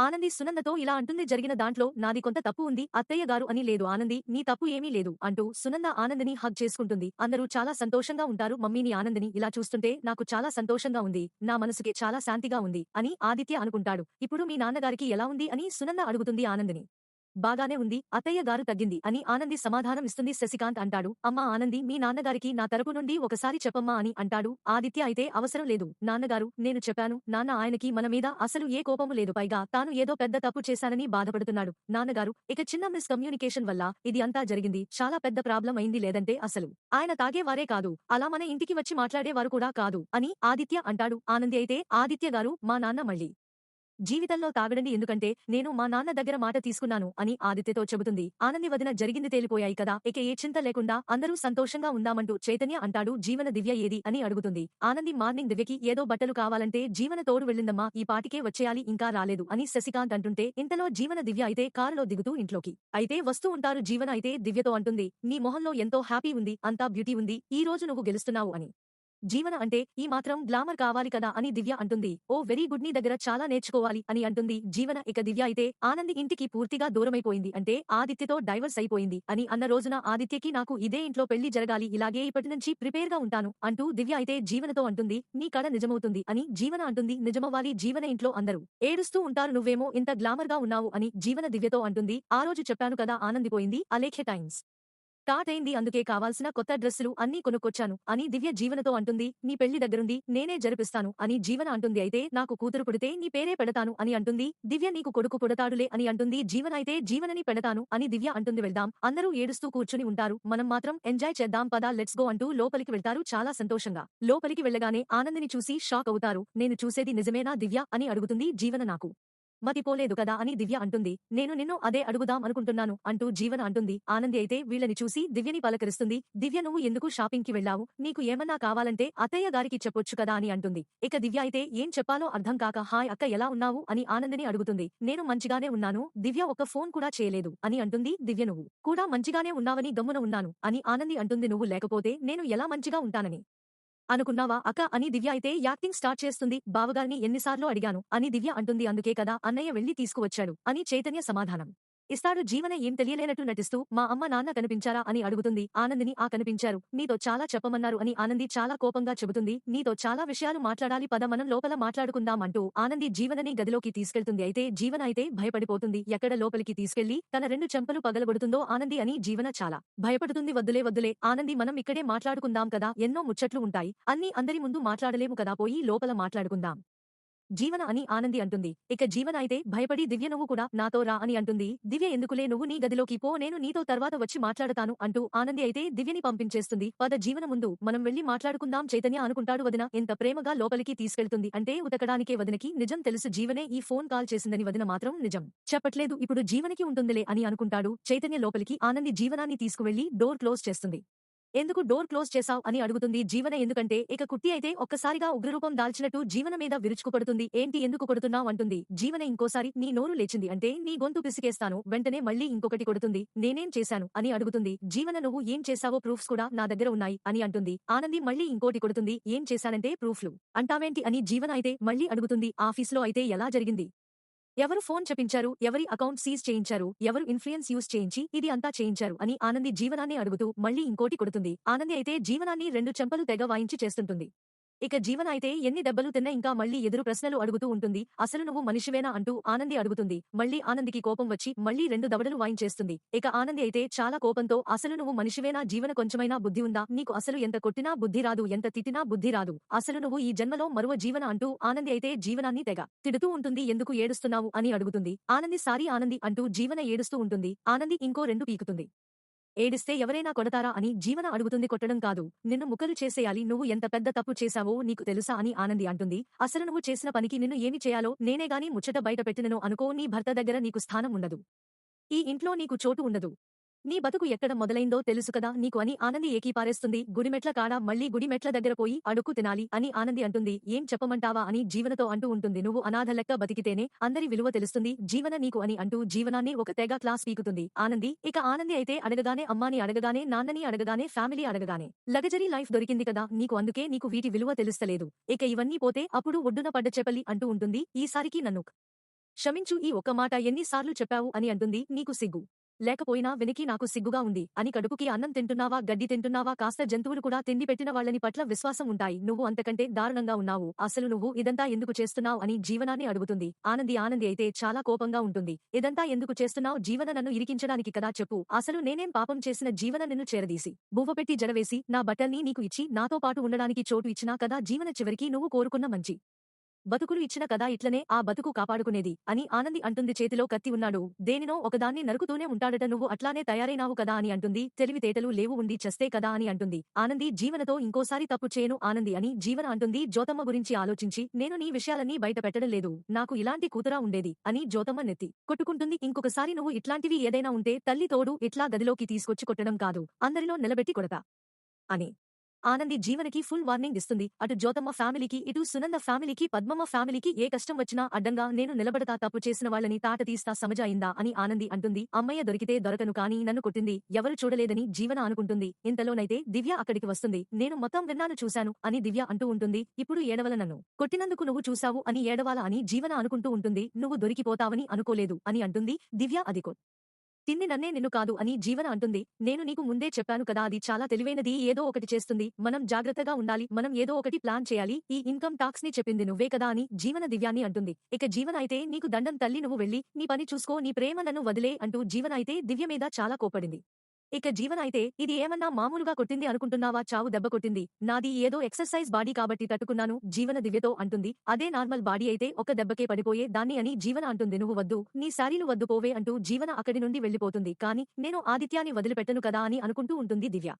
ఆనంది సునందతో ఇలా అంటుంది జరిగిన దాంట్లో నాది కొంత తప్పు ఉంది అత్తయ్య గారు అని లేదు ఆనంది నీ తప్పు ఏమీ లేదు అంటూ సునంద ఆనందిని హగ్ చేసుకుంటుంది. అందరూ చాలా సంతోషంగా ఉంటారు మమ్మీని ఆనందిని ఇలా చూస్తుంటే నాకు చాలా సంతోషంగా ఉంది నా మనసుకి చాలా శాంతిగా ఉంది అని ఆదిత్య అనుకుంటాడు. ఇప్పుడు మీ నాన్నగారికి ఎలా ఉంది? అని సునంద అడుగుతుంది ఆనందిని. బాగానే ఉంది అత్తయ్య గారు తగ్గింది అని ఆనంది సమాధానం ఇస్తుంది శశికాంత్ అంటాడు. అమ్మా ఆనంది మీ నాన్నగారికి నా తరపు నుండి ఒకసారి చెప్పమ్మా అని అంటాడు. ఆదిత్య అయితే అవసరం లేదు. నాన్నగారు నేను చెప్పాను. నాన్న ఆయనకి మన మీద అసలు ఏ కోపము లేదు. పైగా తాను ఏదో పెద్ద తప్పు చేశానని బాధపడుతున్నాడు. నాన్నగారు ఇక చిన్న మిస్ కమ్యూనికేషన్ వల్ల ఇది అంతా జరిగింది. చాలా పెద్ద ప్రాబ్లం అయింది లేదంటే అసలు. ఆయన తాగేవారే కాదు. అలా మన ఇంటికి వచ్చి మాట్లాడేవారు కూడా కాదు అని ఆదిత్య అంటాడు. ఆనంది అయితే ఆదిత్య గారు మా నాన్న మళ్ళీ జీవితంలో తాగడండి ఎందుకంటే నేను మా నాన్న దగ్గర మాట తీసుకున్నాను అని ఆదిత్యతో చెబుతుంది. ఆనంది వదిన జరిగింది తేలిపోయాయి కదా ఇక ఏ చింత లేకుండా అందరూ సంతోషంగా ఉందామంటూ చైతన్య అంటాడు జీవన దివ్య ఏది? అని అడుగుతుంది. ఆనంది మార్నింగ్ దివ్యకి ఏదో బట్టలు కావాలంటే జీవన తోడు వెళ్ళిందమ్మా ఈ పాటికే వచ్చేయాలి ఇంకా రాలేదు అని శశికాంత్ అంటుంటే ఇంతలో జీవన దివ్య అయితే కారులో దిగుతూ ఇంట్లోకి. అయితే వస్తూ ఉంటారు జీవన అయితే దివ్యతో అంటుంది. నీ మొహంలో ఎంతో హ్యాపీ ఉంది అంతా బ్యూటీ ఉంది ఈ రోజు నువ్వు గెలుస్తున్నావు అని. జీవన అంటే ఈ మాత్రం గ్లామర్ కావాలి కదా అని దివ్య అంటుంది. ఓ వెరీ గుడ్ నీ దగ్గర చాలా నేర్చుకోవాలి అని అంటుంది. జీవన ఇక దివ్య అయితే ఆనంది ఇంటికి పూర్తిగా దూరమైపోయింది. అంటే ఆదిత్యతో డైవర్స్ అయిపోయింది అని అన్న రోజున ఆదిత్యకి నాకు ఇదే ఇంట్లో పెళ్ళి జరగాలి ఇలాగే ఇప్పటి నుంచి ప్రిపేర్గా ఉంటాను అంటూ దివ్య అయితే జీవనతో అంటుంది. నీ కళ నిజమవుతుంది అని జీవన అంటుంది. నిజమవ్వాలి జీవన ఇంట్లో అందరూ. ఏడుస్తూ ఉంటారు నువ్వేమో ఇంత గ్లామర్గా ఉన్నావు అని జీవన దివ్యతో అంటుంది. ఆ రోజు చెప్పాను కదా ఆనందిపోయింది. అలేఖ్య టైమ్స్. స్టార్ట్ అయింది అందుకే కావాల్సిన కొత్త డ్రెస్సులు అన్నీ కొనుక్కొచ్చాను. అని దివ్య జీవనతో అంటుంది నీ పెళ్ళి దగ్గరుంది నేనే జరిపిస్తాను అని జీవన అంటుంది. అయితే నాకు కూతురు పుడితే నీ పేరే పెడతాను అని అంటుంది. దివ్య నీకు కొడుకు పుడతాడులే అని అంటుంది. జీవన అయితే జీవనని పెడతాను అని దివ్య అంటుంది. వెళ్దాం అందరూ ఏడుస్తూ కూర్చుని ఉంటారు. మనం మాత్రం ఎంజాయ్ చేద్దాం పదా లెట్స్ గో అంటూ లోపలికి వెళ్తారు చాలా సంతోషంగా. లోపలికి వెళ్ళగానే ఆనందిని చూసి షాక్ అవుతారు. నేను చూసేది నిజమేనా దివ్య? అని అడుగుతుంది జీవన నాకు. మతిపోలేదు కదా అని దివ్య అంటుంది. నేను నిన్ను అదే అడుగుదాం అనుకుంటున్నాను అంటూ జీవన అంటుంది. ఆనంది అయితే వీళ్ళని చూసి దివ్యని పలకరిస్తుంది. దివ్య నువ్వు ఎందుకు షాపింగ్కి వెళ్ళావు? నీకు ఏమన్నా కావాలంటే అత్తయ్య గారికి చెప్పొచ్చు కదా అని అంటుంది. ఇక దివ్య అయితే ఏం చెప్పాలో అర్థం కాక హాయ్ అక్క ఎలా ఉన్నావు? అని ఆనందిని అడుగుతుంది. నేను మంచిగానే ఉన్నాను. దివ్య ఒక ఫోన్ కూడా చేయలేదు అని అంటుంది దివ్య నువ్వు. కూడా మంచిగానే ఉన్నావని గమ్మున ఉన్నాను అని ఆనంది అంటుంది. నువ్వు లేకపోతే నేను ఎలా మంచిగా ఉంటానని? అనుకున్నావా? అక్క అని దివ్య అయితే యాక్టింగ్ స్టార్ట్ చేస్తుంది. బావగారిని ఎన్నిసార్లు అడిగాను. అని దివ్య అంటుంది. అందుకే కదా అన్నయ్య వెళ్ళి తీసుకువచ్చాడు అని చైతన్య సమాధానం. ఇస్తాడు జీవన ఏం తెలియలేనట్టు నటిస్తూ మా అమ్మ నాన్న కనిపించారా? అని అడుగుతుంది. ఆనందిని ఆ కనిపించారు. నీతో చాలా చెప్పమన్నారు అని ఆనంది చాలా కోపంగా చెబుతుంది. నీతో చాలా విషయాలు మాట్లాడాలి పద మనం లోపల మాట్లాడుకుందాం అంటూ ఆనంది జీవనని గదిలోకి తీసుకెళ్తుంది. అయితే జీవన అయితే భయపడిపోతుంది. ఎక్కడ లోపలికి తీసుకెళ్ళి తన రెండు చెంపలు పగలగొడుతుందో ఆనంది అని జీవన చాలా భయపడుతుంది. వద్దులే వద్దులే. ఆనంది మనం ఇక్కడే మాట్లాడుకుందాం కదా. ఎన్నో ముచ్చట్లు ఉంటాయి. అన్ని అందరి ముందు మాట్లాడలేము కదా. పోయి లోపల మాట్లాడుకుందాం. జీవన అని ఆనంది అంటుంది. ఇక జీవన అయితే భయపడి దివ్య నువ్వు కూడా నాతో రా అని అంటుంది. దివ్య ఎందుకులే నువ్వు నీ గదిలోకి పో నేను నీతో తర్వాత వచ్చి మాట్లాడతాను అంటూ ఆనంది అయితే దివ్యని పంపించేస్తుంది. పద జీవన ముందు మనం వెళ్ళి మాట్లాడుకుందాం చైతన్య అనుకుంటాడు వదిన. ఎంత ప్రేమగా లోపలికి తీసుకెళ్తుంది. అంటే ఉతకడానికే వదినకి నిజం తెలుసు జీవనే ఈ ఫోన్ కాల్ చేసిందని వదిన మాత్రం నిజం. చెప్పట్లేదు ఇప్పుడు జీవనకి ఉంటుందిలే అని అనుకుంటాడు. చైతన్య లోపలికి ఆనంది జీవనాన్ని తీసుకువెళ్ళి డోర్ క్లోజ్ చేస్తుంది. ఎందుకు డోర్ క్లోజ్ చేశావ్ అని అడుగుతుంది జీవన ఎందుకంటే ఇక కుట్టి అయితే ఒక్కసారిగా ఉగ్రరూపం దాల్చినట్టు జీవన మీద విరుచుకుపడుతుంది. ఏంటి ఎందుకు కొడుతున్నావు అంటుంది. జీవన ఇంకోసారి నీ నోరు లేచింది అంటే నీ గొంతు పిసికేస్తాను వెంటనే మళ్ళీ ఇంకొకటి కొడుతుంది నేనేం చేశాను అని అడుగుతుంది. జీవన నువ్వు ఏం చేశావో ప్రూఫ్స్ కూడా నా దగ్గర ఉన్నాయి అని అంటుంది. ఆనంది మళ్ళీ ఇంకోటి కొడుతుంది ఏం చేశానంటే ప్రూఫ్లు. అంటావేంటి అని జీవన అయితే మళ్ళీ అడుగుతుంది ఆఫీస్లో అయితే ఎలా జరిగింది? ఎవరు ఫోన్ చెప్పించారు? ఎవరి అకౌంట్ సీజ్ చేయించారు? ఎవరు ఇన్ఫ్లుయెన్స్ యూస్ చేయించి ఇది అంతా చేయించారు? అని ఆనంది జీవనాన్ని అడుగుతూ మళ్ళీ ఇంకోటి కొడుతుంది. ఆనంది అయితే జీవనాన్ని రెండు చెంపలు తెగ వాయించి చేస్తుంటుంది. ఇక జీవన అయితే ఎన్ని దెబ్బలు తిన్నా ఇంకా మళ్ళీ ఎదురు ప్రశ్నలు అడుగుతూ ఉంటుంది. అసలు నువ్వు మనిషివేనా అంటూ ఆనంది అడుగుతుంది. మళ్ళీ ఆనందికి కోపం వచ్చి మళ్ళీ రెండు దవడలు వాయించేస్తుంది ఇక ఆనంది అయితే చాలా కోపంతో అసలు నువ్వు మనిషివేనా? జీవన కొంచెమైనా బుద్ధి ఉందా? నీకు అసలు ఎంత కొట్టినా బుద్ధి రాదు ఎంత తిట్టినా బుద్ధి రాదు. అసలు నువ్వు ఈ జన్మలో మరువ జీవన అంటూ ఆనంది అయితే జీవనాన్ని తెగ తిడుతూ ఉంటుంది. ఎందుకు ఏడుస్తున్నావు? అని అడుగుతుంది. ఆనంది సారీ ఆనంది అంటూ జీవన ఏడుస్తూ ఉంటుంది. ఆనంది ఇంకో రెండు పీకుతుంది. ఏడిస్తే ఎవరైనా కొడతారా అని జీవన అడుగుతుంది కొట్టడం కాదు. నిన్ను ముక్కలు చేసేయాలి. నువ్వు ఎంత పెద్ద తప్పు చేశావో నీకు తెలుసా అని ఆనంది అంటుంది. అసలు నువ్వు చేసిన పనికి నిన్ను ఏమి చేయాలో నేనేగాని ముచ్చట బయట పెట్టినను అనుకో నీ భర్త దగ్గర నీకు స్థానం ఉండదు. ఈ ఇంట్లో నీకు చోటు ఉండదు. నీ బతుకు ఎక్కడ మొదలైందో తెలుసు కదా నీకు అని ఆనంది ఏకీపారేస్తుంది. గుడిమెట్ల కాడ మళ్ళీ గుడిమెట్ల దగ్గర పోయి అడుక్కు తినాలి అని ఆనంది అంటుంది. ఏం చెప్పమంటావా అని జీవనతో అంటూ ఉంటుంది. నువ్వు అనాథ లెక్క బతికితేనే అందరి విలువ తెలుస్తుంది. జీవన నీకు అని అంటూ జీవనాన్ని ఒక తెగ క్లాస్ పీకుతుంది. ఆనంది ఇక ఆనంది అయితే అడగగానే అమ్మాని అడగగానే నాన్నని అడగగానే ఫ్యామిలీ అడగగానే. లగజరీ లైఫ్ దొరికింది కదా నీకు అందుకే నీకు వీటి విలువ తెలుస్తలేదు. ఇక ఇవన్నీ పోతే అప్పుడు ఒడ్డున పడ్డ చెప్పలి అంటూ ఉంటుంది. ఈసారికి నన్ను క్షమించు ఈ ఒక్క మాట ఎన్నిసార్లు చెప్పావు అని అంటుంది. నీకు సిగ్గు. లేకపోయినా వెనికి నాకు సిగ్గుగా ఉంది. అని కడుపుకి అన్నం తింటున్నావా గడ్డి తింటున్నావా కాస్త జంతువులు కూడా తిండి పెట్టిన వాళ్ళని పట్ల విశ్వాసం ఉంటాయి. నువ్వు అంతకంటే దారుణంగా ఉన్నావు. అసలు నువ్వు ఇదంతా ఎందుకు చేస్తున్నావు అని జీవనాన్ని అడుగుతుంది. ఆనంది ఆనంది అయితే చాలా కోపంగా ఉంటుంది. ఇదంతా ఎందుకు చేస్తున్నావు? జీవన నన్ను ఇరికించడానికి కదా చెప్పు. అసలు నేనేం పాపం చేసిన జీవన నిన్ను చేరదీసి? బువ్వపెట్టి జరవేసి జడవేసి నా బట్టల్ని నీకు ఇచ్చి నాతో పాటు ఉండడానికి చోటు ఇచ్చినా కదా జీవన చివరికి నువ్వు కోరుకున్న మంచి. బతుకులు ఇచ్చిన కదా ఇట్లనే ఆ బతుకు కాపాడుకునేది అని ఆనంది అంటుంది చేతిలో కత్తి ఉన్నాడు. దేనినో ఒకదాన్ని నరుకుతూనే ఉంటాడట నువ్వు అట్లానే తయారైనావు కదా అని అంటుంది. తెలివితేటలు లేవు ఉండి చస్తే కదా అని అంటుంది. ఆనంది జీవనతో ఇంకోసారి తప్పు చేయను ఆనంది అని జీవన అంటుంది. జ్యోతమ్మ గురించి ఆలోచించి నేను నీ విషయాలన్నీ బయట పెట్టడం లేదు. నాకు ఇలాంటి కూతురా ఉండేది అని జ్యోతమ్మ నెత్తి కొట్టుకుంటుంది. ఇంకొకసారి నువ్వు ఇట్లాంటివి ఏదైనా ఉంటే తల్లి తోడు ఇట్లా గదిలోకి తీసుకొచ్చి కొట్టడం కాదు. అందరిలో నిలబెట్టి కొడతా అని ఆనంది జీవనకి ఫుల్ వార్నింగ్ ఇస్తుంది. అటు జ్యోతమ్మ ఫ్యామిలీకి ఇటు సునంద ఫ్యామిలీకి పద్మమ్మ ఫ్యామిలీకి ఏ కష్టం వచ్చినా అడ్డంగా నేను నిలబడతా తప్పు చేసిన వాళ్ళని తాట తీస్తా సమజాయిందా అని ఆనంది అంటుంది. అమ్మయ్య దొరికితే దొరకను కానీ నన్ను కొట్టింది ఎవరు చూడలేదని జీవన అనుకుంటుంది. ఇంతలోనైతే దివ్య అక్కడికి వస్తుంది. నేను మొత్తం విన్నాను చూశాను అని దివ్య అంటూ ఉంటుంది. ఇప్పుడు ఏడవల నన్ను. కొట్టినందుకు నువ్వు చూశావు అని ఏడవాల అని జీవన అనుకుంటూ ఉంటుంది. నువ్వు దొరికిపోతావని అనుకోలేదు అని అంటుంది. దివ్య అది కొ నన్నే నిన్ను కాదు అని జీవన అంటుంది. నేను నీకు ముందే చెప్పాను కదా అది చాలా తెలివైనది ఏదో ఒకటి చేస్తుంది. మనం జాగ్రత్తగా ఉండాలి మనం ఏదో ఒకటి ప్లాన్ చేయాలి. ఈ ఇన్కమ్ టాక్స్ని చెప్పింది నువ్వే కదా అని జీవన దివ్యాన్ని అంటుంది. ఇక జీవన అయితే నీకు దండం తల్లి నువ్వు వెళ్ళి నీ పని చూసుకో నీ ప్రేమ నన్ను వదిలే అంటూ జీవన అయితే దివ్య మీద చాలా కోపడింది. ఇక జీవన అయితే ఇది ఏమన్నా మామూలుగా కొట్టింది అనుకుంటున్నావా? చావు దెబ్బ కొట్టింది. నాది ఏదో ఎక్సర్సైజ్ బాడీ కాబట్టి తట్టుకున్నాను జీవన దివ్యతో అంటుంది. అదే నార్మల్ బాడీ అయితే ఒక దెబ్బకే పడిపోయే దాన్ని అని జీవన అంటుంది. నువ్వు వద్దు నీ శారీలు వద్దు పోవే అంటూ జీవన అక్కడి నుండి వెళ్ళిపోతుంది కానీ నేను ఆదిత్యాన్ని వదిలిపెట్టను కదా అని అనుకుంటూ ఉంటుంది దివ్య.